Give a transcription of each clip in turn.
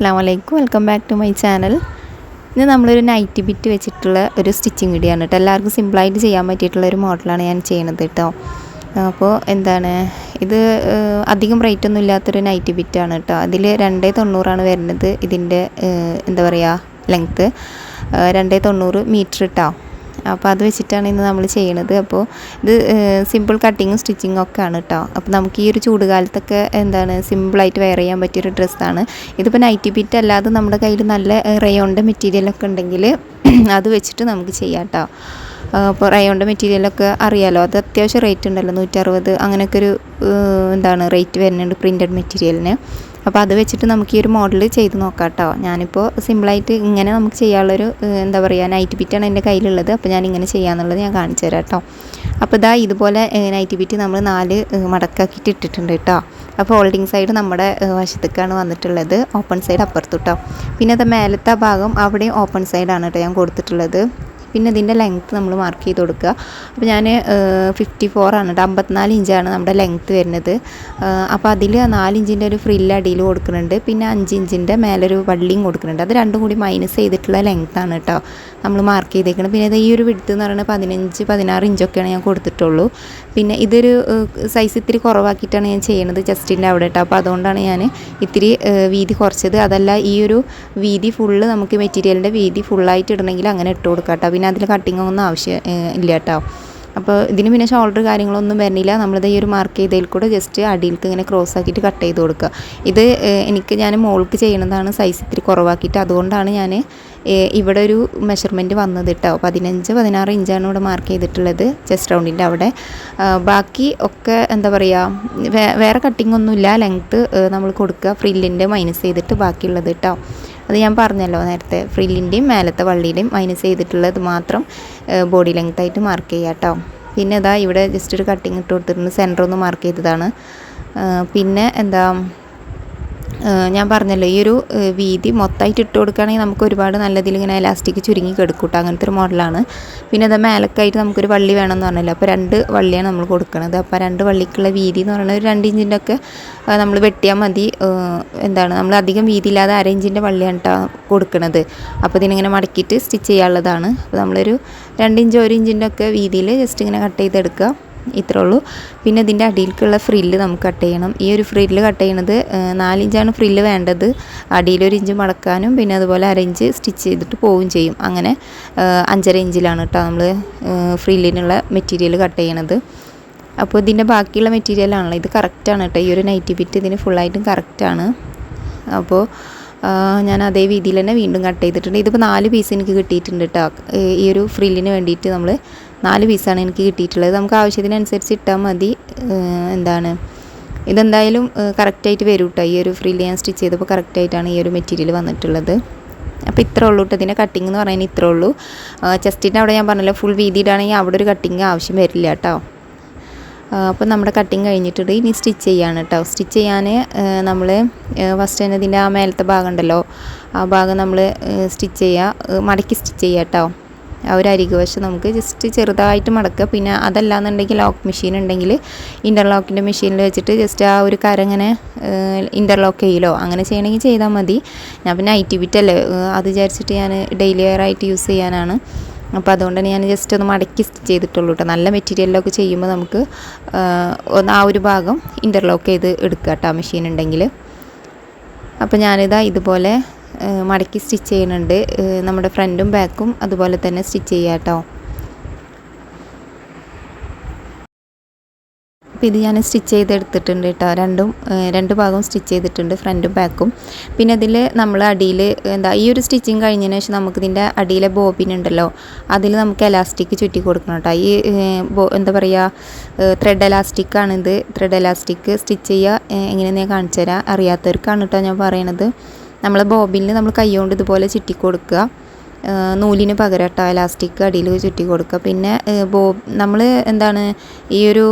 അസ്സാം വലൈക്കും welcome back to my channel ഇന്ന് നമ്മളൊരു നൈറ്റ് ബിറ്റ് വെച്ചിട്ടുള്ള ഒരു സ്റ്റിച്ചിങ് ആണ് കേട്ടോ. എല്ലാവർക്കും സിമ്പിളായിട്ട് ചെയ്യാൻ പറ്റിയിട്ടുള്ള ഒരു മോഡലാണ് ഞാൻ ചെയ്യണത് കേട്ടോ. അപ്പോൾ എന്താണ് ഇത് അധികം റേറ്റ് ഒന്നും ഇല്ലാത്തൊരു നൈറ്റ് ബിറ്റാണ് കേട്ടോ. അതിൽ രണ്ടേ തൊണ്ണൂറാണ് വരുന്നത് ഇതിന്റെ എന്താ പറയുക ലെങ്ത്ത് രണ്ടേ തൊണ്ണൂറ് മീറ്റർ കേട്ടോ അപ്പോൾ അത് വെച്ചിട്ടാണ് ഇന്ന് നമ്മൾ ചെയ്യണത്. അപ്പോൾ ഇത് സിമ്പിൾ കട്ടിങ്ങും സ്റ്റിച്ചിങ്ങും ഒക്കെ ആണ് കേട്ടോ അപ്പോൾ നമുക്ക് ഈ ഒരു ചൂടുകാലത്തൊക്കെ എന്താണ് സിമ്പിളായിട്ട് വെയർ ചെയ്യാൻ പറ്റിയൊരു ഡ്രസ്സാണ് ഇതിപ്പോൾ നൈറ്റി ബിറ്റ് അല്ലാതെ നമ്മുടെ കയ്യിൽ നല്ല റയോണിന്റെ മെറ്റീരിയലൊക്കെ ഉണ്ടെങ്കിൽ അത് വെച്ചിട്ട് നമുക്ക് ചെയ്യാം കേട്ടോ അപ്പോൾ റയോണിന്റെ മെറ്റീരിയലൊക്കെ അറിയാലോ? അത് അത്യാവശ്യം റേറ്റ് ഉണ്ടല്ലോ നൂറ്ററുപത് അങ്ങനെയൊക്കെ ഒരു എന്താണ് റേറ്റ് വരുന്നുണ്ട് പ്രിന്റഡ് മെറ്റീരിയലിന് അപ്പോൾ അത് വെച്ചിട്ട് നമുക്ക് ഈ ഒരു മോഡൽ ചെയ്ത് നോക്കാം കേട്ടോ ഞാനിപ്പോൾ സിമ്പിളായിട്ട് ഇങ്ങനെ നമുക്ക് ചെയ്യാനുള്ളൊരു എന്താ പറയുക നൈറ്റ് ബിറ്റാണ് എന്റെ കയ്യിലുള്ളത്. അപ്പോൾ ഞാൻ ഇങ്ങനെ ചെയ്യാന്നുള്ളത് ഞാൻ കാണിച്ചു തരാം കേട്ടോ അപ്പോൾ ഇതാ ഇതുപോലെ നൈറ്റ് ബിറ്റ് നമ്മൾ നാല് മടക്കാക്കിയിട്ട് ഇട്ടിട്ടുണ്ട് കേട്ടോ അപ്പോൾ ഹോൾഡിംഗ് സൈഡ് നമ്മുടെ വശത്തേക്കാണ് വന്നിട്ടുള്ളത്. ഓപ്പൺ സൈഡ് അപ്പുറത്ത് കേട്ടോ പിന്നെ അത് മേലത്തെ ഭാഗം അവിടെയും ഓപ്പൺ സൈഡാണ് കേട്ടോ ഞാൻ കൊടുത്തിട്ടുള്ളത്. പിന്നെ ഇതിന്റെ ലെങ്ത്ത് നമ്മൾ മാർക്ക് ചെയ്ത് കൊടുക്കുക. അപ്പോൾ ഞാൻ ഫിഫ്റ്റി ഫോർ ആണ് കേട്ടോ. അമ്പത്തിനാല് ഇഞ്ചാണ് നമ്മുടെ ലെങ്ത്ത് വരുന്നത്. അപ്പോൾ അതിൽ നാലിഞ്ചിന്റെ ഒരു ഫ്രില്ല് അടിയിൽ കൊടുക്കുന്നുണ്ട്. പിന്നെ അഞ്ച് ഇഞ്ചിന്റെ മേലൊരു വള്ളിയും കൊടുക്കുന്നുണ്ട്. അത് രണ്ടും കൂടി മൈനസ് ചെയ്തിട്ടുള്ള ലെങ്ത്താണ് കേട്ടോ നമ്മൾ മാർക്ക് ചെയ്തേക്കുന്നത് പിന്നെ ഇത് ഈ ഒരു വിടുത്ത് എന്ന് പറയുന്നത് പതിനഞ്ച് പതിനാറ് ഇഞ്ചൊക്കെയാണ് ഞാൻ കൊടുത്തിട്ടുള്ളൂ. പിന്നെ ഇതൊരു സൈസ് ഇത്തിരി കുറവാക്കിയിട്ടാണ് ഞാൻ ചെയ്യണത് ജസ്റ്റിന്റെ അവിടെ കേട്ടോ. അപ്പോൾ അതുകൊണ്ടാണ് ഞാൻ ഇത്തിരി വീതി കുറച്ചത്. അതല്ല ഈ ഒരു വീതി ഫുള്ള് നമുക്ക് മെറ്റീരിയലിന്റെ വീതി ഫുള്ളായിട്ട് ഇടണമെങ്കിൽ അങ്ങനെ ഇട്ട് കൊടുക്കാം കേട്ടോ. പിന്നെ അതിൽ കട്ടിങ് ഒന്നും ആവശ്യം ഇല്ല കേട്ടോ അപ്പോൾ ഇതിന് പിന്നെ ഷോൾഡർ കാര്യങ്ങളൊന്നും വരുന്നില്ല. നമ്മളിത് ഈ ഒരു മാർക്ക് ചെയ്തതിൽ കൂടെ ജസ്റ്റ് അടിയിലേക്ക് ഇങ്ങനെ ക്രോസ് ആക്കിയിട്ട് കട്ട് ചെയ്ത് കൊടുക്കുക. ഇത് എനിക്ക് ഞാൻ മോൾക്ക് ചെയ്യണതാണ് സൈസ് ഇത്തിരി കുറവാക്കിയിട്ട് അതുകൊണ്ടാണ് ഞാൻ ഇവിടെ ഒരു മെഷർമെന്റ് വന്നത് കേട്ടോ പതിനഞ്ച് പതിനാറ് ഇഞ്ചാണ് ഇവിടെ മാർക്ക് ചെയ്തിട്ടുള്ളത് ജസ്റ്റ് റൗണ്ടിന്റെ അവിടെ. ബാക്കി ഒക്കെ എന്താ പറയുക വേറെ കട്ടിംഗ് ഒന്നുമില്ല. ലെങ്ത്ത് നമ്മൾ കൊടുക്കുക. ഫ്രില്ലിന്റെ മൈനസ് ചെയ്തിട്ട് ബാക്കിയുള്ളത് കേട്ടോ അത് ഞാൻ പറഞ്ഞല്ലോ നേരത്തെ. ഫ്രില്ലിന്റെയും മേലത്തെ വള്ളിയുടെയും മൈനസ് ചെയ്തിട്ടുള്ളത് മാത്രം ബോഡി ലെങ്ത് ആയിട്ട് മാർക്ക് ചെയ്യാട്ടോ കേട്ടോ പിന്നെ ഇതാ ഇവിടെ ജസ്റ്റ് ഒരു കട്ടിങ് ഇട്ട് കൊടുത്തിട്ടുണ്ട്. സെന്റർ ഒന്ന് മാർക്ക് ചെയ്തതാണ്. പിന്നെ എന്താ ഞാൻ പറഞ്ഞല്ലോ ഈ ഒരു വീതി മൊത്തമായിട്ട് ഇട്ട് കൊടുക്കുകയാണെങ്കിൽ നമുക്ക് ഒരുപാട് നല്ലതിൽ ഇങ്ങനെ എലാസ്റ്റിക് ചുരുങ്ങി കെടുക്കൂട്ടോ. അങ്ങനത്തെ ഒരു മോഡലാണ്. പിന്നെ അത് മേലക്കായിട്ട് നമുക്കൊരു വള്ളി വേണമെന്ന് പറഞ്ഞല്ലോ. അപ്പോൾ രണ്ട് വള്ളിയാണ് നമ്മൾ കൊടുക്കുന്നത് അപ്പോൾ രണ്ട് വള്ളിക്കുള്ള വീതി എന്ന് പറയുന്നത് ഒരു രണ്ട് ഇഞ്ചിന്റെ ഒക്കെ നമ്മൾ വെട്ടിയാൽ മതി. എന്താണ് നമ്മൾ അധികം വീതി ഇല്ലാതെ അര ഇഞ്ചിന്റെ വള്ളിയാണ് കേട്ടോ കൊടുക്കുന്നത് അപ്പോൾ ഇതിനിങ്ങനെ മടക്കിയിട്ട് സ്റ്റിച്ച് ചെയ്യാനുള്ളതാണ്. അപ്പോൾ നമ്മളൊരു രണ്ട് ഇഞ്ച് ഒരു ഇഞ്ചിന്റെ ഒക്കെ വീതിയിൽ ജസ്റ്റ് ഇങ്ങനെ കട്ട് ചെയ്തെടുക്കുക. ഇത്രേ ഉള്ളൂ. പിന്നെ ഇതിന്റെ അടിയിലേക്കുള്ള ഫ്രില്ല് നമുക്ക് കട്ട് ചെയ്യണം. ഈ ഒരു ഫ്രില്ല് കട്ട് ചെയ്യണത് നാലിഞ്ചാണ് ഫ്രില്ല് വേണ്ടത്. അടിയിലൊരു ഇഞ്ച് മടക്കാനും പിന്നെ അതുപോലെ അര ഇഞ്ച് സ്റ്റിച്ച് ചെയ്തിട്ട് പോവുകയും ചെയ്യും. അങ്ങനെ അഞ്ചര ഇഞ്ചിലാണ് കേട്ടോ നമ്മൾ ഫ്രില്ലിനുള്ള മെറ്റീരിയൽ കട്ട് ചെയ്യണത്. അപ്പോൾ ഇതിന്റെ ബാക്കിയുള്ള മെറ്റീരിയലാണല്ലോ ഇത് കറക്റ്റാണ് കേട്ടോ ഈ ഒരു നൈറ്റി ബിറ്റ് ഇതിന് ഫുള്ളായിട്ടും കറക്റ്റാണ് അപ്പോൾ ഞാൻ അതേ രീതിയിൽ തന്നെ വീണ്ടും കട്ട് ചെയ്തിട്ടുണ്ട്. ഇതിപ്പോൾ നാല് പീസ് എനിക്ക് കിട്ടിയിട്ടുണ്ട് കേട്ടോ ഈ ഒരു ഫ്രില്ലിന് വേണ്ടിയിട്ട് നമ്മൾ നാല് പീസാണ് എനിക്ക് കിട്ടിയിട്ടുള്ളത്. നമുക്ക് ആവശ്യത്തിനനുസരിച്ച് ഇട്ടാൽ മതി. എന്താണ്? ഇതെന്തായാലും കറക്റ്റായിട്ട് വരും കേട്ടോ ഈ ഒരു ഫ്രില്ല് ഞാൻ സ്റ്റിച്ച് ചെയ്തപ്പോൾ കറക്റ്റായിട്ടാണ് ഈ ഒരു മെറ്റീരിയൽ വന്നിട്ടുള്ളത്. അപ്പോൾ ഇത്രേ ഉള്ളൂ കേട്ടോ ഇതിന്റെ കട്ടിങ് എന്ന് പറയുന്നത് ഇത്രേ ഉള്ളൂ. ചെസ്റ്റിന്റെ അവിടെ ഞാൻ പറഞ്ഞല്ലോ ഫുൾ വീതി അവിടെ ഒരു കട്ടിങ് ആവശ്യം വരില്ല കേട്ടോ അപ്പോൾ നമ്മുടെ കട്ടിങ് കഴിഞ്ഞിട്ട് ഇനി സ്റ്റിച്ച് ചെയ്യാണ് കേട്ടോ സ്റ്റിച്ച് ചെയ്യാൻ നമ്മൾ ഫസ്റ്റ് തന്നെ ഇതിന്റെ ആ മേലത്തെ ഭാഗം ഉണ്ടല്ലോ. ആ ഭാഗം നമ്മൾ സ്റ്റിച്ച് ചെയ്യുക മടക്കി സ്റ്റിച്ച് ചെയ്യുക കേട്ടോ ആ ഒരു അരികു വശം നമുക്ക് ജസ്റ്റ് ചെറുതായിട്ട് മടക്കുക. പിന്നെ അതല്ലാന്നുണ്ടെങ്കിൽ ലോക്ക് മെഷീൻ ഉണ്ടെങ്കിൽ ഇന്റർലോക്കിന്റെ മെഷീനിൽ വെച്ചിട്ട് ജസ്റ്റ് ആ ഒരു കര ഇങ്ങനെ ഇന്റർലോക്ക് ചെയ്യലോ. അങ്ങനെ ചെയ്യണമെങ്കിൽ ചെയ്താൽ മതി. ഞാൻ പിന്നെ ഐ ടി ബിറ്റല്ലേ അത് വിചാരിച്ചിട്ട് ഞാൻ ഡെയിലി വെയർ ആയിട്ട് യൂസ് ചെയ്യാനാണ്. അപ്പോൾ അതുകൊണ്ട് തന്നെ ഞാൻ ജസ്റ്റ് ഒന്ന് മടക്കി സ്റ്റിച്ച് ചെയ്തിട്ടുള്ളൂ കേട്ടോ നല്ല മെറ്റീരിയലൊക്കെ ചെയ്യുമ്പോൾ നമുക്ക് ഒന്ന് ആ ഒരു ഭാഗം ഇന്റർലോക്ക് ചെയ്ത് എടുക്കുക കേട്ടോ മെഷീൻ ഉണ്ടെങ്കിൽ. അപ്പോൾ ഞാനിതാ ഇതുപോലെ മടക്കി സ്റ്റിച്ച് ചെയ്യുന്നുണ്ട്. നമ്മുടെ ഫ്രണ്ടും ബാക്കും അതുപോലെ തന്നെ സ്റ്റിച്ച് ചെയ്യുക കേട്ടോ. അപ്പോൾ ഇത് ഞാൻ സ്റ്റിച്ച് ചെയ്തെടുത്തിട്ടുണ്ട് കേട്ടോ. രണ്ടും രണ്ട് ഭാഗവും സ്റ്റിച്ച് ചെയ്തിട്ടുണ്ട് ഫ്രണ്ടും ബാക്കും. പിന്നെ ഇതിൽ നമ്മൾ അടിയിൽ എന്താ ഈ ഒരു സ്റ്റിച്ചിങ് കഴിഞ്ഞതിന് ശേഷം നമുക്ക് ഇതിന്റെ അടിയിലെ ബോബിൻ ഉണ്ടല്ലോ അതിൽ നമുക്ക് എലാസ്റ്റിക് ചുറ്റി കൊടുക്കണം കേട്ടോ. ഈ എന്താ പറയുക ത്രെഡ് എലാസ്റ്റിക്കാണിത് ത്രെഡ് എലാസ്റ്റിക് സ്റ്റിച്ച് ചെയ്യുക എങ്ങനെയാണെന്ന് ഞാൻ കാണിച്ചു തരാം അറിയാത്തവർക്കാണ് കേട്ടോ ഞാൻ പറയണത്. നമ്മൾ ബോബിനിൽ നമ്മൾ കൈകൊണ്ട് ഇതുപോലെ ചുറ്റി കൊടുക്കുക നൂലിന് പകരം കേട്ടോ എലാസ്റ്റിക് അടിയിൽ ചുറ്റി കൊടുക്കുക പിന്നെ ബോ നമ്മൾ എന്താണ് ഈ ഒരു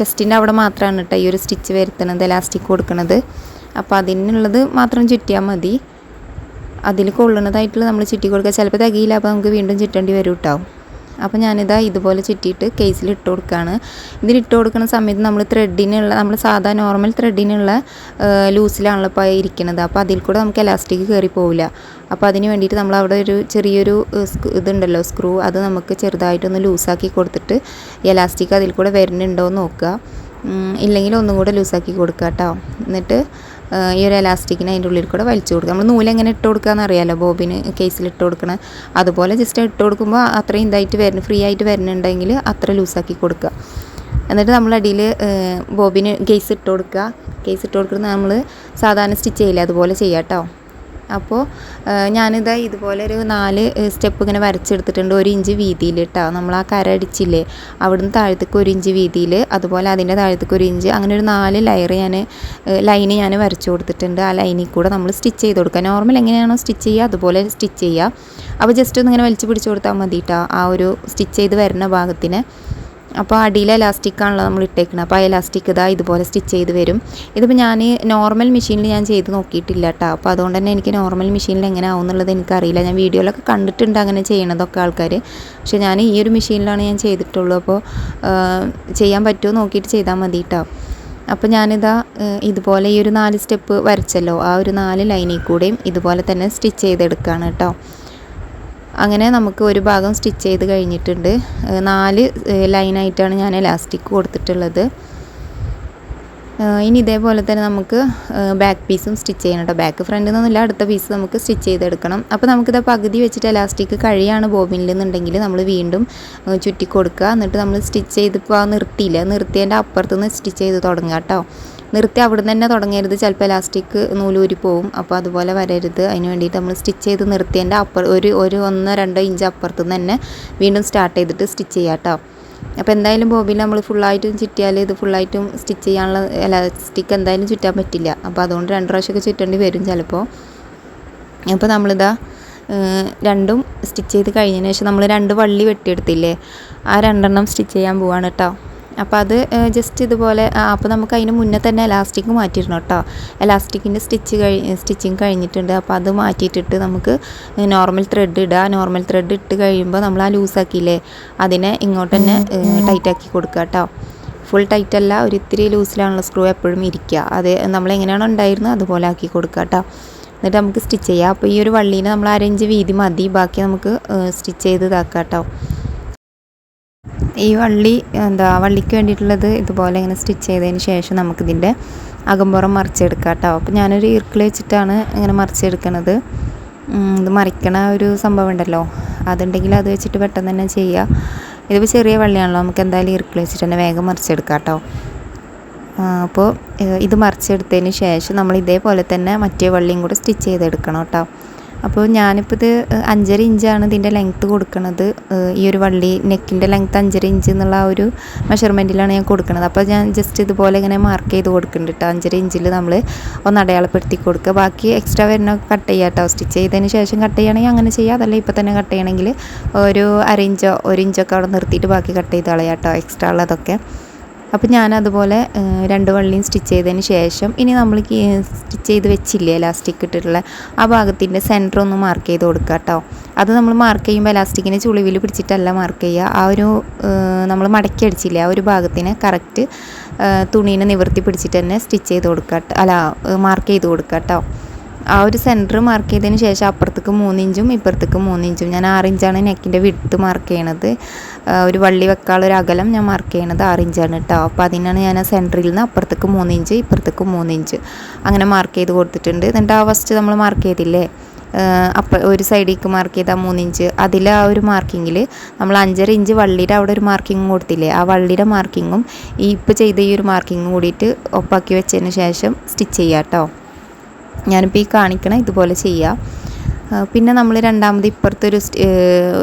ചെസ്റ്റിന്റെ അവിടെ മാത്രമാണ് കേട്ടോ ഈ ഒരു സ്റ്റിച്ച് വരുത്തണത് ഇലാസ്റ്റിക് കൊടുക്കണത്. അപ്പോൾ അതിനുള്ളത് മാത്രം ചുറ്റിയാൽ മതി. അതിൽ കൊള്ളുന്നതായിട്ടുള്ള നമ്മൾ ചുറ്റി കൊടുക്കുക ചിലപ്പോൾ തികയില്ല അപ്പോൾ നമുക്ക് വീണ്ടും ചുറ്റേണ്ടി വരും കേട്ടോ അപ്പോൾ ഞാനിതാ ഇതുപോലെ ചുറ്റിയിട്ട് കേസിൽ ഇട്ട് കൊടുക്കുകയാണ്. ഇതിൽ ഇട്ട് കൊടുക്കുന്ന സമയത്ത് നമ്മൾ ത്രെഡിനുള്ള നമ്മൾ സാധാ നോർമൽ ത്രെഡിനുള്ള ലൂസിലാണല്ലോ ഇപ്പോൾ ഇരിക്കുന്നത്. അപ്പോൾ അതിൽ കൂടെ നമുക്ക് എലാസ്റ്റിക് കയറി പോവില്ല. അപ്പോൾ അതിന് വേണ്ടിയിട്ട് നമ്മൾ അവിടെ ഒരു ചെറിയൊരു ഇതുണ്ടല്ലോ സ്ക്രൂ അത് നമുക്ക് ചെറുതായിട്ടൊന്ന് ലൂസാക്കി കൊടുത്തിട്ട് എലാസ്റ്റിക് അതിൽ കൂടെ വരുന്നുണ്ടോ എന്ന് നോക്കുക. ഇല്ലെങ്കിൽ ഒന്നും കൂടെ ലൂസാക്കി കൊടുക്കുക കേട്ടോ. എന്നിട്ട് ഈ ഒരു എലാസ്റ്റിക്കിന് അതിന്റെ ഉള്ളിൽ കൂടെ വലിച്ചു കൊടുക്കുക. നമ്മൾ നൂലെങ്ങനെ ഇട്ട് കൊടുക്കുകയെന്ന് അറിയാലോ? ബോബിന് കേസിൽ ഇട്ട് കൊടുക്കണം. അതുപോലെ ജസ്റ്റ് ഇട്ട് കൊടുക്കുമ്പോൾ അത്രയും ഇതായിട്ട് വരുന്ന ഫ്രീ ആയിട്ട് വരുന്നുണ്ടെങ്കിൽ അത്ര ലൂസാക്കി കൊടുക്കുക. എന്നിട്ട് നമ്മൾ അടിയിൽ ബോബിന് കേസ് ഇട്ട് കൊടുക്കുക. കേസ് ഇട്ട് കൊടുക്കുന്നത് നമ്മൾ സാധാരണ സ്റ്റിച്ച് ചെയ്യില്ല? അതുപോലെ ചെയ്യാം കേട്ടോ അപ്പോൾ ഞാനിതാ ഇതുപോലെ ഒരു നാല് സ്റ്റെപ്പ് ഇങ്ങനെ വരച്ചെടുത്തിട്ടുണ്ട്. ഒരു ഇഞ്ച് വീതിയിൽ കേട്ടോ നമ്മൾ ആ കര അടിച്ചില്ലേ അവിടുന്ന് താഴത്തേക്ക് ഒരു ഇഞ്ച് വീതിയിൽ അതുപോലെ അതിന്റെ താഴത്തേക്ക് ഒരു ഇഞ്ച് അങ്ങനെ ഒരു നാല് ലയർ ഞാൻ ലൈന് ഞാൻ വരച്ചു കൊടുത്തിട്ടുണ്ട്. ആ ലൈനിൽ കൂടെ നമ്മൾ സ്റ്റിച്ച് ചെയ്ത് കൊടുക്കുക. നോർമൽ എങ്ങനെയാണോ സ്റ്റിച്ച് ചെയ്യുക അതുപോലെ സ്റ്റിച്ച് ചെയ്യുക. അപ്പോൾ ജസ്റ്റ് ഒന്ന് ഇങ്ങനെ വലിച്ചു പിടിച്ച് കൊടുത്താൽ മതി കേട്ടോ ആ ഒരു സ്റ്റിച്ച് ചെയ്ത് വരുന്ന ഭാഗത്തിന്. അപ്പോൾ അടിയിൽ എലാസ്റ്റിക്കാണല്ലോ നമ്മൾ ഇട്ടേക്കുന്നത് അപ്പോൾ ആ എലാസ്റ്റിക് ഇതാ ഇതുപോലെ സ്റ്റിച്ച് ചെയ്ത് വരും. ഇതിപ്പോൾ ഞാൻ നോർമൽ മെഷീനിൽ ഞാൻ ചെയ്ത് നോക്കിയിട്ടില്ല കേട്ടോ അപ്പോൾ അതുകൊണ്ട് തന്നെ എനിക്ക് നോർമൽ മെഷീനിൽ എങ്ങനെ ആവും എന്നുള്ളത് എനിക്കറിയില്ല. ഞാൻ വീഡിയോയിലൊക്കെ കണ്ടിട്ടുണ്ട് അങ്ങനെ ചെയ്യണതൊക്കെ ആൾക്കാർ പക്ഷേ ഞാൻ ഈ ഒരു മെഷീനിലാണ് ഞാൻ ചെയ്തിട്ടുള്ളൂ. അപ്പോൾ ചെയ്യാൻ പറ്റുമോ നോക്കിയിട്ട് ചെയ്താൽ മതി കേട്ടോ അപ്പോൾ ഞാനിതാ ഇതുപോലെ ഈ ഒരു നാല് സ്റ്റെപ്പ് വരച്ചല്ലോ. ആ ഒരു നാല് ലൈനിൽ കൂടെയും ഇതുപോലെ തന്നെ സ്റ്റിച്ച് ചെയ്തെടുക്കുകയാണ് കേട്ടോ അങ്ങനെ നമുക്ക് ഒരു ഭാഗം സ്റ്റിച്ച് ചെയ്ത് കഴിഞ്ഞിട്ടുണ്ട്. നാല് ലൈനായിട്ടാണ് ഞാൻ എലാസ്റ്റിക് കൊടുത്തിട്ടുള്ളത്. ഇനി ഇതേപോലെ തന്നെ നമുക്ക് ബാക്ക് പീസും സ്റ്റിച്ച് ചെയ്യണം കേട്ടോ ബാക്ക് ഫ്രണ്ടിൽ നിന്നൊന്നുമില്ല അടുത്ത പീസ് നമുക്ക് സ്റ്റിച്ച് ചെയ്തെടുക്കണം. അപ്പോൾ നമുക്കിത് പകുതി വെച്ചിട്ട് എലാസ്റ്റിക് കഴിയാണ് ബോബിനിൽ നിന്നുണ്ടെങ്കിൽ നമ്മൾ വീണ്ടും ചുറ്റി കൊടുക്കുക എന്നിട്ട് നമ്മൾ സ്റ്റിച്ച് ചെയ്തിപ്പോൾ നിർത്തിയില്ല. നിർത്തിയതിന്റെ അപ്പുറത്തുനിന്ന് സ്റ്റിച്ച് ചെയ്ത് തുടങ്ങുക കേട്ടോ നിർത്തി അവിടെ തന്നെ തുടങ്ങരുത്. ചിലപ്പോൾ ഇലാസ്റ്റിക് നൂലൂരി പോവും. അപ്പോൾ അതുപോലെ വരരുത്. അതിന് വേണ്ടിയിട്ട് നമ്മൾ സ്റ്റിച്ച് ചെയ്ത് നിർത്തിയതിന്റെ അപ്പുറം ഒരു ഒരു ഒന്നോ രണ്ടോ ഇഞ്ച് അപ്പുറത്തുനിന്ന് തന്നെ വീണ്ടും സ്റ്റാർട്ട് ചെയ്തിട്ട് സ്റ്റിച്ച് ചെയ്യാം കേട്ടോ അപ്പോൾ എന്തായാലും ബോബിൽ നമ്മൾ ഫുള്ളായിട്ടും ചുറ്റിയാൽ ഇത് ഫുള്ളായിട്ടും സ്റ്റിച്ച് ചെയ്യാനുള്ള എലാസ്റ്റിക് എന്തായാലും ചുറ്റാൻ പറ്റില്ല. അപ്പോൾ അതുകൊണ്ട് രണ്ട് പ്രാവശ്യമൊക്കെ ചുറ്റേണ്ടി വരും ചിലപ്പോൾ അപ്പോൾ നമ്മളിതാ രണ്ടും സ്റ്റിച്ച് ചെയ്ത് കഴിഞ്ഞതിന് ശേഷം നമ്മൾ രണ്ട് വള്ളി വെട്ടിയെടുത്തില്ലേ? ആ രണ്ടെണ്ണം സ്റ്റിച്ച് ചെയ്യാൻ പോവാണ് കേട്ടോ അപ്പോൾ അത് ജസ്റ്റ് ഇതുപോലെ അപ്പോൾ നമുക്ക് അതിന് മുന്നേ തന്നെ എലാസ്റ്റിക് മാറ്റിയിരുന്നു കേട്ടോ എലാസ്റ്റിക്കിന്റെ സ്റ്റിച്ച് കഴി സ്റ്റിച്ചിങ് കഴിഞ്ഞിട്ടുണ്ട്. അപ്പോൾ അത് മാറ്റിയിട്ടിട്ട് നമുക്ക് നോർമൽ ത്രെഡ് ഇടുക. നോർമൽ ത്രെഡ് ഇട്ട് കഴിയുമ്പോൾ നമ്മൾ ആ ലൂസാക്കിയില്ലേ അതിനെ ഇങ്ങോട്ട് തന്നെ ടൈറ്റാക്കി കൊടുക്കുക കേട്ടോ ഫുൾ ടൈറ്റ് അല്ല ഒരു ഇത്തിരി ലൂസിലാണല്ലോ സ്ക്രൂ എപ്പോഴും ഇരിക്കുക. അത് നമ്മൾ എങ്ങനെയാണോ ഉണ്ടായിരുന്നത് അതുപോലെ ആക്കി കൊടുക്കുക കേട്ടോ എന്നിട്ട് നമുക്ക് സ്റ്റിച്ച് ചെയ്യാം. അപ്പോൾ ഈ ഒരു വള്ളീനെ നമ്മൾ അരഞ്ച് വീതി മതി. ബാക്കി നമുക്ക് സ്റ്റിച്ച് ചെയ്ത് ഇതാക്കാം കേട്ടോ ഈ വള്ളി എന്താ വള്ളിക്ക് വേണ്ടിയിട്ടുള്ളത് ഇതുപോലെ ഇങ്ങനെ സ്റ്റിച്ച് ചെയ്തതിന് ശേഷം നമുക്കിതിന്റെ അകമ്പുറം മറിച്ചെടുക്കാം കേട്ടോ അപ്പോൾ ഞാനൊരു ഈർക്കിൾ വെച്ചിട്ടാണ് ഇങ്ങനെ മറിച്ചെടുക്കണത്. ഇത് മറിക്കണ ഒരു സംഭവം ഉണ്ടല്ലോ. അതുണ്ടെങ്കിൽ അത് വെച്ചിട്ട് പെട്ടെന്ന് തന്നെ ചെയ്യുക. ഇതിപ്പോൾ ചെറിയ വള്ളിയാണല്ലോ. നമുക്ക് എന്തായാലും ഈർക്കിൾ വെച്ചിട്ട് തന്നെ വേഗം മറിച്ചെടുക്കാം കേട്ടോ അപ്പോൾ ഇത് മറിച്ചെടുത്തതിന് ശേഷം നമ്മൾ ഇതേപോലെ തന്നെ മറ്റേ വള്ളിയും കൂടെ സ്റ്റിച്ച് ചെയ്തെടുക്കണം കേട്ടോ. അപ്പോൾ ഞാനിപ്പോൾ ഇത് അഞ്ചര ഇഞ്ചാണ് ഇതിന്റെ ലെങ്ത്ത് കൊടുക്കുന്നത് ഈ ഒരു വള്ളി നെക്കിന്റെ ലെങ്ത്ത് അഞ്ചര ഇഞ്ച് എന്നുള്ള ആ ഒരു മെഷർമെന്റിലാണ് ഞാൻ കൊടുക്കുന്നത് അപ്പോൾ ഞാൻ ജസ്റ്റ് ഇതുപോലെ ഇങ്ങനെ മാർക്ക് ചെയ്ത് കൊടുക്കുന്നുണ്ട് കേട്ടോ അഞ്ചര ഇഞ്ചിൽ നമ്മൾ ഒന്ന് അടയാളപ്പെടുത്തി കൊടുക്കുക. ബാക്കി എക്സ്ട്രാ വരുന്ന കട്ട് ചെയ്യുക കേട്ടോ സ്റ്റിച്ച് ചെയ്തതിന് ശേഷം കട്ട് ചെയ്യുകയാണെങ്കിൽ അങ്ങനെ ചെയ്യുക അതല്ല ഇപ്പോൾ തന്നെ കട്ട് ചെയ്യണമെങ്കിൽ ഒരു അര ഇഞ്ചോ ഒരു ഇഞ്ചൊക്കെ അവിടെ നിർത്തിയിട്ട് ബാക്കി കട്ട് ചെയ്ത് കളയാം കേട്ടോ എക്സ്ട്രാ ഉള്ളതൊക്കെ. അപ്പോൾ ഞാനതുപോലെ രണ്ട് വള്ളിയും സ്റ്റിച്ച് ചെയ്തതിന് ശേഷം ഇനി നമ്മൾ സ്റ്റിച്ച് ചെയ്ത് വെച്ചില്ലേ ഇലാസ്റ്റിക് ഇട്ടിട്ടുള്ള ആ ഭാഗത്തിന്റെ സെന്റർ ഒന്ന് മാർക്ക് ചെയ്ത് കൊടുക്കുക കേട്ടോ അത് നമ്മൾ മാർക്ക് ചെയ്യുമ്പോൾ ഇലാസ്റ്റിക്കിനെ ചുളിവിൽ പിടിച്ചിട്ടല്ല മാർക്ക് ചെയ്യുക ആ ഒരു നമ്മൾ മടക്കി അടിച്ചില്ലേ ആ ഒരു ഭാഗത്തിന് കറക്റ്റ് തുണീനെ നിവർത്തി പിടിച്ചിട്ട് തന്നെ സ്റ്റിച്ച് ചെയ്ത് കൊടുക്കുക. അല്ല മാർക്ക് ചെയ്ത് കൊടുക്കുക കേട്ടോ ആ ഒരു സെന്റർ മാർക്ക് ചെയ്തതിന് ശേഷം അപ്പുറത്തേക്ക് മൂന്നിഞ്ചും ഇപ്പുറത്തേക്ക് മൂന്നിഞ്ചും ഞാൻ ആറിഞ്ചാണ് നെക്കിന്റെ വിടുത്ത് മാർക്ക് ചെയ്യണത്. ഒരു വള്ളി വെക്കാനുള്ള അകലം ഞാൻ മാർക്ക് ചെയ്യണത് ആറിഞ്ചാണ് കേട്ടോ അപ്പോൾ അതിനാണ് ഞാൻ ആ സെന്ററിൽ നിന്ന് അപ്പുറത്തേക്ക് മൂന്നിഞ്ച് ഇപ്പുറത്തേക്ക് മൂന്നിഞ്ച് അങ്ങനെ മാർക്ക് ചെയ്ത് കൊടുത്തിട്ടുണ്ട്. എന്നിട്ട് ആ ഫസ്റ്റ് നമ്മൾ മാർക്ക് ചെയ്തില്ലേ? അപ്പം ഒരു സൈഡിലേക്ക് മാർക്ക് ചെയ്താൽ മൂന്നിഞ്ച് അതിൽ ആ ഒരു മാർക്കിങ്ങിൽ നമ്മൾ അഞ്ചര ഇഞ്ച് വള്ളിയുടെ അവിടെ ഒരു മാർക്കിങ് കൊടുത്തില്ലേ? ആ വള്ളിയുടെ മാർക്കിങ്ങും ഈ ഇപ്പോൾ ചെയ്ത ഈ ഒരു മാർക്കിങ്ങും കൂടിയിട്ട് ഒപ്പാക്കി വെച്ചതിന് ശേഷം സ്റ്റിച്ച് ചെയ്യാം കേട്ടോ ഞാനിപ്പോൾ ഈ കാണിക്കണം ഇതുപോലെ ചെയ്യുക പിന്നെ നമ്മൾ രണ്ടാമത് ഇപ്പുറത്തെ ഒരു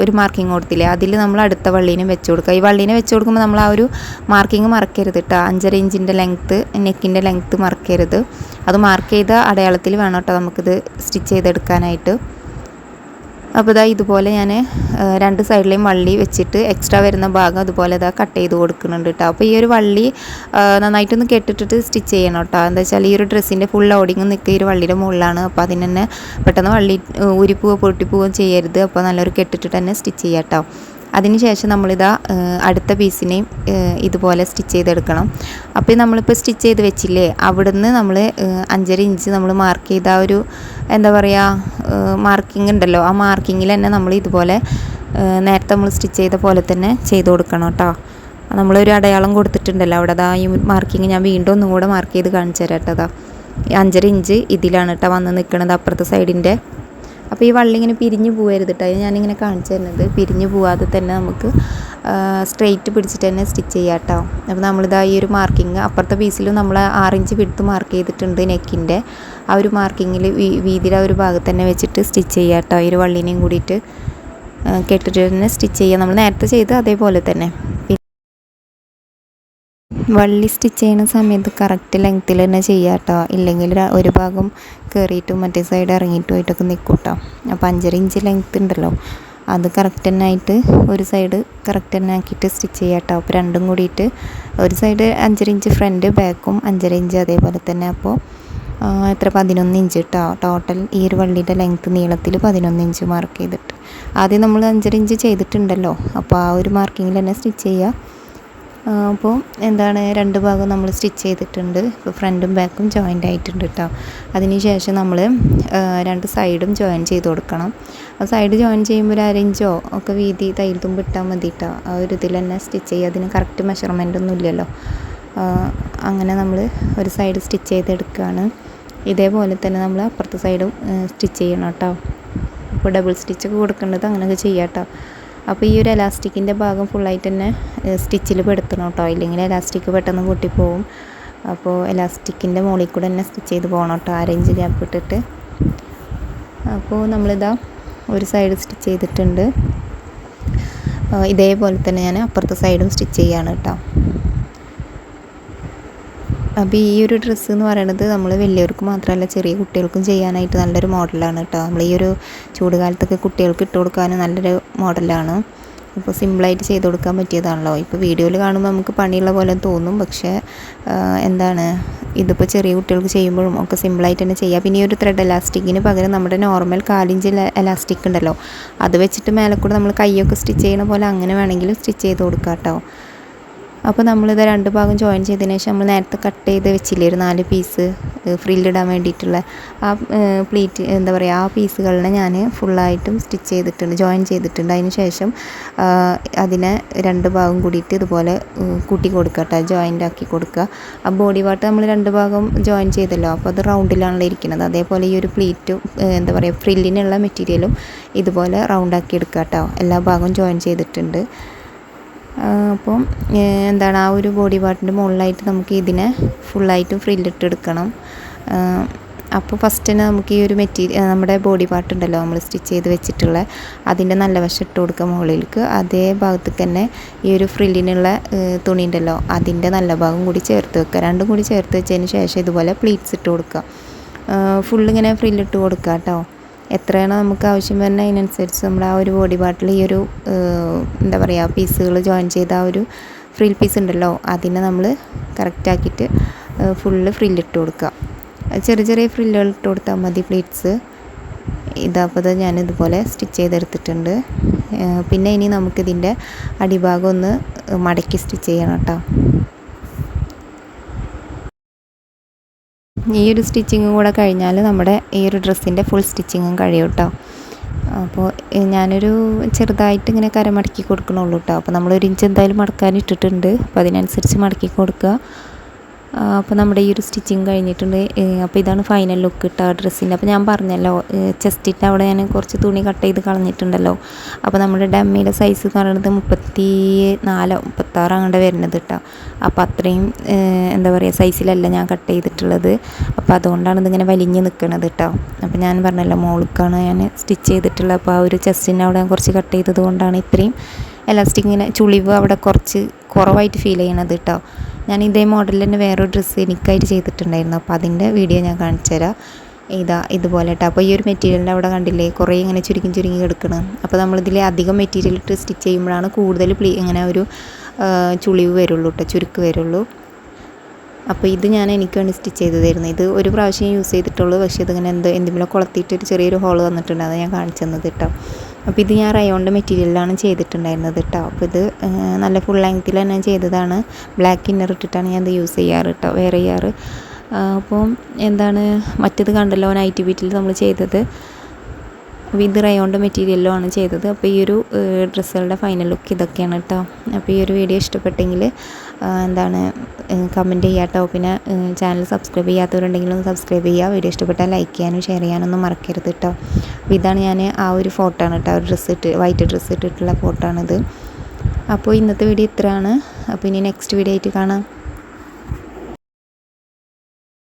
ഒരു മാർക്കിംഗ് കൊടുത്തില്ലേ? അതിൽ നമ്മൾ അടുത്ത വള്ളീനെ വെച്ച് കൊടുക്കുക ഈ വള്ളീനെ വെച്ച് കൊടുക്കുമ്പോൾ നമ്മൾ ആ ഒരു മാർക്കിംഗ് മറക്കരുത് കേട്ടോ അഞ്ചര ഇഞ്ചിന്റെ ലെങ്ത്ത് നെക്കിന്റെ ലെങ്ത്ത് മറക്കരുത്. അത് മാർക്ക് ചെയ്ത അടയാളത്തിൽ വേണം കേട്ടോ നമുക്കിത് സ്റ്റിച്ച് ചെയ്തെടുക്കാനായിട്ട്. അപ്പോൾ ഇതാ ഇതുപോലെ ഞാൻ രണ്ട് സൈഡിലെയും വള്ളി വെച്ചിട്ട് എക്സ്ട്രാ വരുന്ന ഭാഗം അതുപോലെ ഇതാ കട്ട് ചെയ്ത് കൊടുക്കുന്നുണ്ട് കേട്ടോ. അപ്പോൾ ഈ ഒരു വള്ളി നന്നായിട്ടൊന്ന് കെട്ടിട്ടിട്ട് സ്റ്റിച്ച് ചെയ്യണം കേട്ടോ. എന്താ വെച്ചാൽ ഈ ഒരു ഡ്രസ്സിന്റെ ഫുൾ ഓടിങ് നിൽക്കുക ഈ ഒരു വള്ളിയുടെ മുകളിലാണ്. അപ്പോൾ അതിന് തന്നെ പെട്ടെന്ന് വള്ളി ഊരിപ്പോവുക പൊട്ടിപ്പോവുകയും ചെയ്യരുത്. അപ്പോൾ നല്ലൊരു കെട്ടിട്ട് തന്നെ സ്റ്റിച്ച് ചെയ്യാം കേട്ടോ. അതിനുശേഷം നമ്മളിതാ അടുത്ത പീസിനെയും ഇതുപോലെ സ്റ്റിച്ച് ചെയ്തെടുക്കണം. അപ്പോൾ നമ്മളിപ്പോൾ സ്റ്റിച്ച് ചെയ്ത് വെച്ചില്ലേ അവിടുന്ന് നമ്മൾ അഞ്ചര ഇഞ്ച് നമ്മൾ മാർക്ക് ചെയ്ത ഒരു എന്താ പറയുക മാർക്കിംഗ് ഉണ്ടല്ലോ. ആ മാർക്കിങ്ങിൽ തന്നെ നമ്മൾ ഇതുപോലെ നേരത്തെ നമ്മൾ സ്റ്റിച്ച് ചെയ്ത പോലെ തന്നെ ചെയ്ത് കൊടുക്കണം കേട്ടോ. നമ്മളൊരു അടയാളം കൊടുത്തിട്ടുണ്ടല്ലോ. അവിടെ അതാ ഈ മാർക്കിങ് ഞാൻ വീണ്ടും ഒന്നും കൂടെ മാർക്ക് ചെയ്ത് കാണിച്ചു തരാം കേട്ടോ അതാ അഞ്ചര ഇഞ്ച് ഇതിലാണ് കേട്ടോ വന്ന് നിൽക്കുന്നത് അപ്പുറത്തെ സൈഡിന്റെ അപ്പോൾ ഈ വള്ളി ഇങ്ങനെ പിരിഞ്ഞു പോകരുത് കേട്ടോ ഞാനിങ്ങനെ കാണിച്ചു തരുന്നത്. പിരിഞ്ഞു പോവാതെ തന്നെ നമുക്ക് സ്ട്രെയിറ്റ് പിടിച്ചിട്ട് തന്നെ സ്റ്റിച്ച് ചെയ്യാം കേട്ടോ അപ്പോൾ നമ്മളിതാ ഈ ഒരു മാർക്കിങ് അപ്പുറത്തെ പീസിലും നമ്മൾ ആറിഞ്ച് വിടുത്ത് മാർക്ക് ചെയ്തിട്ടുണ്ട് നെക്കിന്റെ ആ ഒരു മാർക്കിങ്ങിൽ വീതിയുടെ ആ ഒരു ഭാഗത്ത് തന്നെ വെച്ചിട്ട് സ്റ്റിച്ച് ചെയ്യാം കേട്ടോ ഈ ഒരു വള്ളീനെയും കൂടിയിട്ട് കെട്ടിട്ട് തന്നെ സ്റ്റിച്ച് ചെയ്യുക നമ്മൾ നേരത്തെ ചെയ്ത് അതേപോലെ തന്നെ. വള്ളി സ്റ്റിച്ച് ചെയ്യുന്ന സമയത്ത് കറക്റ്റ് ലെങ്ത്തിൽ തന്നെ ചെയ്യുക കേട്ടോ ഇല്ലെങ്കിൽ ഒരു ഭാഗം കയറിയിട്ടും മറ്റേ സൈഡ് ഇറങ്ങിയിട്ടും ആയിട്ടൊക്കെ നിൽക്കും കേട്ടോ അപ്പോൾ അഞ്ചര ഇഞ്ച് ലെങ്ത് ഉണ്ടല്ലോ. അത് കറക്റ്റ് തന്നെ ആയിട്ട് ഒരു സൈഡ് കറക്റ്റ് തന്നെ ആക്കിയിട്ട് സ്റ്റിച്ച് ചെയ്യുക കേട്ടോ അപ്പോൾ രണ്ടും കൂടിയിട്ട് ഒരു സൈഡ് അഞ്ചര ഇഞ്ച് ഫ്രണ്ട് ബാക്കും അഞ്ചര ഇഞ്ച് അതേപോലെ തന്നെ. അപ്പോൾ എത്ര? പതിനൊന്ന് ഇഞ്ച് കേട്ടോ ടോട്ടൽ ഈ ഒരു വള്ളിയുടെ ലെങ്ത്ത് നീളത്തിൽ പതിനൊന്ന് ഇഞ്ച് മാർക്ക് ചെയ്തിട്ട്. ആദ്യം നമ്മൾ അഞ്ചര ഇഞ്ച് ചെയ്തിട്ടുണ്ടല്ലോ. അപ്പോൾ ആ ഒരു മാർക്കിങ്ങിൽ തന്നെ സ്റ്റിച്ച് ചെയ്യുക അപ്പോൾ എന്താണ് രണ്ട് ഭാഗം നമ്മൾ സ്റ്റിച്ച് ചെയ്തിട്ടുണ്ട്. ഇപ്പോൾ ഫ്രണ്ടും ബാക്കും ജോയിന്റ് ആയിട്ടുണ്ട് കേട്ടോ അതിന് ശേഷം നമ്മൾ രണ്ട് സൈഡും ജോയിൻ ചെയ്ത് കൊടുക്കണം. ആ സൈഡ് ജോയിൻ ചെയ്യുമ്പോൾ ഒരു അരഞ്ചോ ഒക്കെ വീതി തയ്യൽ തുമ്പ് ഇട്ടാൽ മതി കേട്ടോ ആ ഒരു ഇതിൽ തന്നെ സ്റ്റിച്ച് ചെയ്യുക. അതിന് കറക്റ്റ് മെഷർമെന്റ് ഒന്നും ഇല്ലല്ലോ. അങ്ങനെ നമ്മൾ ഒരു സൈഡ് സ്റ്റിച്ച് ചെയ്തെടുക്കുകയാണ്. ഇതേപോലെ തന്നെ നമ്മൾ അപ്പുറത്തെ സൈഡും സ്റ്റിച്ച് ചെയ്യണം കേട്ടോ അപ്പോൾ ഡബിൾ സ്റ്റിച്ചൊക്കെ കൊടുക്കേണ്ടത് അങ്ങനെയൊക്കെ ചെയ്യാം കേട്ടോ അപ്പോൾ ഈ ഒരു എലാസ്റ്റിക്കിന്റെ ഭാഗം ഫുള്ളായിട്ട് തന്നെ സ്റ്റിച്ചിൽ പെടുത്തണം കേട്ടോ. ഇല്ലെങ്കിൽ എലാസ്റ്റിക് പെട്ടെന്ന് പൊട്ടിപ്പോവും. അപ്പോൾ എലാസ്റ്റിക്കിന്റെ മുകളിൽ കൂടെ തന്നെ സ്റ്റിച്ച് ചെയ്ത് പോകണം കേട്ടോ. അരഞ്ച് ഗ്യാപ്പ് ഇട്ടിട്ട്. അപ്പോൾ നമ്മളിതാ ഒരു സൈഡ് സ്റ്റിച്ച് ചെയ്തിട്ടുണ്ട്. ഇതേപോലെ തന്നെ ഞാൻ അപ്പുറത്തെ സൈഡും സ്റ്റിച്ച് ചെയ്യാണ് കേട്ടോ. അപ്പോൾ ഈ ഒരു ഡ്രസ്സ് എന്ന് പറയുന്നത് നമ്മൾ വലിയവർക്ക് മാത്രമല്ല ചെറിയ കുട്ടികൾക്കും ചെയ്യാനായിട്ട് നല്ലൊരു മോഡലാണ് കേട്ടോ നമ്മൾ ഈ ഒരു ചൂട് കാലത്തൊക്കെ കുട്ടികൾക്ക് ഇട്ട് കൊടുക്കാനും നല്ലൊരു മോഡലാണ്. ഇപ്പോൾ സിമ്പിളായിട്ട് ചെയ്ത് കൊടുക്കാൻ പറ്റിയതാണല്ലോ. ഇപ്പോൾ വീഡിയോയിൽ കാണുമ്പോൾ നമുക്ക് പണിയുള്ള പോലെ തോന്നും. പക്ഷേ എന്താണ് ഇതിപ്പോൾ ചെറിയ കുട്ടികൾക്ക് ചെയ്യുമ്പോഴും ഒക്കെ സിമ്പിളായിട്ട് തന്നെ ചെയ്യാം. പിന്നെ ഈ ഒരു ത്രെഡ് എലാസ്റ്റിക്കിന് പകരം നമ്മുടെ നോർമൽ കാലിഞ്ച് എലാസ്റ്റിക് ഉണ്ടല്ലോ. അത് വെച്ചിട്ട് മേലെ കൂടെ നമ്മൾ കൈയൊക്കെ സ്റ്റിച്ച് ചെയ്യണ പോലെ അങ്ങനെ വേണമെങ്കിലും സ്റ്റിച്ച് ചെയ്ത് കൊടുക്കാം കേട്ടോ അപ്പോൾ നമ്മളിത് രണ്ട് ഭാഗം ജോയിൻ ചെയ്തതിന് ശേഷം നമ്മൾ നേരത്തെ കട്ട് ചെയ്ത് വെച്ചില്ലേ ഒരു നാല് പീസ് ഫ്രില്ലിടാൻ വേണ്ടിയിട്ടുള്ള ആ പ്ലീറ്റ് എന്താ പറയുക ആ പീസുകളിനെ ഞാൻ ഫുള്ളായിട്ടും സ്റ്റിച്ച് ചെയ്തിട്ടുണ്ട് ജോയിൻ ചെയ്തിട്ടുണ്ട്. അതിന് ശേഷം അതിനെ രണ്ട് ഭാഗം കൂടിയിട്ട് ഇതുപോലെ കൂട്ടി കൊടുക്കുക കേട്ടോ ജോയിന്റ് ആക്കി കൊടുക്കുക. ആ ബോഡി പാർട്ട് നമ്മൾ രണ്ട് ഭാഗം ജോയിൻ ചെയ്തല്ലോ അപ്പോൾ അത് റൗണ്ടിലാണല്ലോ ഇരിക്കുന്നത്. അതേപോലെ ഈ ഒരു പ്ലീറ്റും എന്താ പറയുക ഫ്രില്ലിനുള്ള മെറ്റീരിയലും ഇതുപോലെ റൗണ്ടാക്കി എടുക്കുക കേട്ടോ എല്ലാ ഭാഗവും ജോയിൻ ചെയ്തിട്ടുണ്ട്. അപ്പം എന്താണ് ആ ഒരു ബോഡി പാർട്ടിന്റെ മുകളിലായിട്ട് നമുക്ക് ഇതിനെ ഫുള്ളായിട്ടും ഫ്രില്ലിട്ട് എടുക്കണം. അപ്പോൾ ഫസ്റ്റ് തന്നെ നമുക്ക് ഈ ഒരു മെറ്റീരിയൽ നമ്മുടെ ബോഡി പാർട്ട് ഉണ്ടല്ലോ നമ്മൾ സ്റ്റിച്ച് ചെയ്ത് വെച്ചിട്ടുള്ള അതിന്റെ നല്ല വശം ഇട്ട് കൊടുക്കുക മുകളിലേക്ക്. അതേ ഭാഗത്തേക്ക് തന്നെ ഈ ഒരു ഫ്രില്ലിനുള്ള തുണി ഉണ്ടല്ലോ അതിന്റെ നല്ല ഭാഗം കൂടി ചേർത്ത് വെക്കുക. രണ്ടും കൂടി ചേർത്ത് വെച്ചതിന് ശേഷം ഇതുപോലെ പ്ലീറ്റ്സ് ഇട്ട് കൊടുക്കുക. ഫുള്ളിങ്ങനെ ഫ്രില്ലിട്ട് കൊടുക്കുക കേട്ടോ. എത്രയാണോ നമുക്ക് ആവശ്യം വരുന്നത് അതിനനുസരിച്ച് നമ്മൾ ആ ഒരു ബോഡി പാർട്ടിൽ ഈ ഒരു എന്താ പറയുക പീസുകൾ ജോയിൻ ചെയ്ത ആ ഒരു ഫ്രിൽ പീസ് ഉണ്ടല്ലോ അതിനെ നമ്മൾ കറക്റ്റാക്കിയിട്ട് ഫുള്ള് ഫ്രില്ലിട്ട് കൊടുക്കുക. ചെറിയ ചെറിയ ഫ്രില്ലുകൾ ഇട്ട് കൊടുത്താൽ മതി പ്ലീറ്റ്സ് ഇതാപ്പത് ഞാൻ ഇതുപോലെ സ്റ്റിച്ച് ചെയ്തെടുത്തിട്ടുണ്ട്. പിന്നെ ഇനി നമുക്കിതിന്റെ അടിഭാഗം ഒന്ന് മടക്കി സ്റ്റിച്ച് ചെയ്യണം കേട്ടോ. ഈ ഒരു സ്റ്റിച്ചിങ്ങും കൂടെ കഴിഞ്ഞാൽ നമ്മുടെ ഈ ഒരു ഡ്രസ്സിന്റെ ഫുൾ സ്റ്റിച്ചിങ്ങും കഴിയും കേട്ടോ. അപ്പോൾ ഞാനൊരു ചെറുതായിട്ട് ഇങ്ങനെ കര മടക്കി കൊടുക്കണുള്ളൂ കേട്ടോ. അപ്പോൾ നമ്മൾ ഒരു ഇഞ്ച് എന്തായാലും മടക്കാൻ ഇട്ടിട്ടുണ്ട്. അപ്പോൾ അതിനനുസരിച്ച് മടക്കി കൊടുക്കുക. അപ്പോൾ നമ്മുടെ ഈ ഒരു സ്റ്റിച്ചിങ് കഴിഞ്ഞിട്ടുണ്ട്. അപ്പോൾ ഇതാണ് ഫൈനൽ ലുക്ക് ഇട്ട ഡ്രസ്സിന്റെ അപ്പോൾ ഞാൻ പറഞ്ഞല്ലോ ചെസ്റ്റിട്ട് അവിടെ ഞാൻ കുറച്ച് തുണി കട്ട് ചെയ്ത് കളഞ്ഞിട്ടുണ്ടല്ലോ. അപ്പോൾ നമ്മുടെ ഡമ്മിയുടെ സൈസ് എന്ന് പറയുന്നത് മുപ്പത്തി നാലോ മുപ്പത്താറോ അങ്ങോട്ട് വരുന്നത് കേട്ടോ അപ്പോൾ അത്രയും എന്താ പറയുക സൈസിലല്ല ഞാൻ കട്ട് ചെയ്തിട്ടുള്ളത്. അപ്പോൾ അതുകൊണ്ടാണ് ഇതിങ്ങനെ വലിഞ്ഞ് നിൽക്കുന്നത് കേട്ടോ അപ്പോൾ ഞാൻ പറഞ്ഞല്ലോ മോൾക്കാണ് ഞാൻ സ്റ്റിച്ച് ചെയ്തിട്ടുള്ളത്. അപ്പോൾ ആ ഒരു ചെസ്റ്റിന്റെ അവിടെ കുറച്ച് കട്ട് ചെയ്തത് കൊണ്ടാണ് ഇത്രയും എലാസ്റ്റിക് ഇങ്ങനെ ചുളിവ് അവിടെ കുറച്ച് കുറവായിട്ട് ഫീൽ ചെയ്യണത് കേട്ടോ ഞാൻ ഇതേ മോഡലിൽ തന്നെ വേറൊരു ഡ്രസ്സ് എനിക്കായിട്ട് ചെയ്തിട്ടുണ്ടായിരുന്നു. അപ്പോൾ അതിന്റെ വീഡിയോ ഞാൻ കാണിച്ചു തരാം. ഇതാ ഇതുപോലെ കേട്ടോ അപ്പോൾ ഈ ഒരു മെറ്റീരിയലിന്റെ അവിടെ കണ്ടില്ലേ? കുറേ ഇങ്ങനെ ചുരുങ്ങി ചുരുങ്ങി കിടക്കണം. അപ്പോൾ നമ്മളിതിൽ അധികം മെറ്റീരിയൽ ഇട്ട് സ്റ്റിച്ച് ചെയ്യുമ്പോഴാണ് കൂടുതൽ പ്ലീ ഇങ്ങനെ ഒരു ചുളിവ് വരുള്ളൂ കേട്ടോ ചുരുക്ക് വരുള്ളൂ. അപ്പോൾ ഇത് ഞാൻ എനിക്ക് വേണ്ടി സ്റ്റിച്ച് തരുന്നത് ഇത് ഒരു പ്രാവശ്യം യൂസ് ചെയ്തിട്ടുള്ളൂ. പക്ഷേ ഇതിങ്ങനെ എന്ത് എന്തെങ്കിലും കൊളത്തിയിട്ട് ഒരു ചെറിയൊരു ഹോൾ വന്നിട്ടുണ്ട്. അത് ഞാൻ കാണിച്ചു തന്നത് കേട്ടോ അപ്പോൾ ഇത് ഞാൻ റയോണിന്റെ മെറ്റീരിയലിലാണ് ചെയ്തിട്ടുണ്ടായിരുന്നത് കേട്ടോ. അപ്പോൾ ഇത് നല്ല ഫുൾ ലെങ്ത്തിൽ തന്നെ ചെയ്തതാണ്. ബ്ലാക്ക് ഇന്നർ ഇട്ടിട്ടാണ് ഞാൻ ഇത് യൂസ് ചെയ്യാറ് കേട്ടോ വെയർ ചെയ്യാറ്. അപ്പോൾ എന്താണ് മറ്റേത് കണ്ടല്ലോ നൈറ്റ് ബീറ്റിൽ നമ്മൾ ചെയ്തത്. ഇത് റയോണിന്റെ മെറ്റീരിയലിലുമാണ് ചെയ്തത്. അപ്പോൾ ഈ ഒരു ഡ്രസ്സുകളുടെ ഫൈനൽ ലുക്ക് ഇതൊക്കെയാണ് കേട്ടോ. അപ്പോൾ ഈ ഒരു വീഡിയോ ഇഷ്ടപ്പെട്ടെങ്കിൽ എന്താണ് കമന്റ് ചെയ്യുക കേട്ടോ പിന്നെ ചാനൽ സബ്സ്ക്രൈബ് ചെയ്യാത്തവരുണ്ടെങ്കിൽ ഒന്ന് സബ്സ്ക്രൈബ് ചെയ്യുക. വീഡിയോ ഇഷ്ടപ്പെട്ടാൽ ലൈക്ക് ചെയ്യാനും ഷെയർ ചെയ്യാനൊന്നും മറക്കരുത് കേട്ടോ ഇതാണ് ഞാൻ ആ ഒരു ഫോട്ടോ ആണ് കേട്ടോ ഡ്രസ്സ് ഇട്ട് വൈറ്റ് ഡ്രസ്സ് ഇട്ടിട്ടുള്ള ഫോട്ടോ ആണിത്. അപ്പോൾ ഇന്നത്തെ വീഡിയോ ഇത്രയാണ്. അപ്പോൾ ഇനി നെക്സ്റ്റ് വീഡിയോ ആയിട്ട് കാണാം.